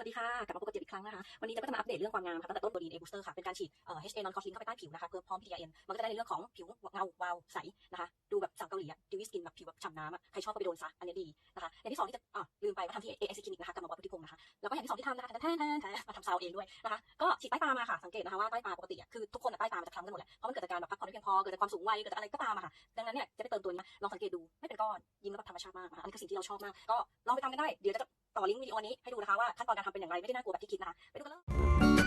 สวัสดีค่ะ กลับมาพบกับเจ็บอีกครั้งนะคะ วันนี้จะก็จะมาอัปเดตเรื่องความงามค่ะตั้งแต่ต้นตัวดีนเอบูสเตอร์ค่ะ เป็นการฉีดเอ่อ HA non costing เข้าไปใต้ผิวนะคะ เพื่อพร้อม PTIN มันก็จะได้ในเรื่องของผิวเงาวาวใสนะคะ ดูแบบสาวเกาหลีอะดิวิสกินแบบผิวแบบฉ่ำน้ำอะใครชอบก็ไปโดนซะ อันนี้ดีนะคะอย่างที่สองที่จะอะลืมไปมาทำที่ AIC Clinic นะคะกับหมอบอสพุทธิพงศ์นะคะ แล้วก็อย่างที่สองที่ทำนะคะแทนแทนแทนมาทำซาวเองด้วยนะคะ ก็ฉีดใต้ตามาค่ะ สังเกตนะคะว่าใต้ตาปกติอะคือทุกคนใต้ตามันจะคล้ำกันหมดแหละ เพราะมันเกิดจากการแบบพักผ่อนไม่เพียงพอ เกิดจากความสูงวัย เกิดจากอะไรก็ตามอะค่ะ ดังนั้นเนี่ยจะได้เติมตัวนี้ลองสังเกตดูไม่เป็นก้อนยิ้มแล้วแบบธรรมชาติมากอันนี้คือสิ่งที่เราชอบมากก็ลองไปทำกันได้เดี๋ยวจะ ต่อลิงก์วิดีโอนี้ให้ดูนะคะว่าขั้นตอนการทำเป็นอย่างไรไม่ได้น่ากลัวแบบที่คิดนะคะไปดูกันเลย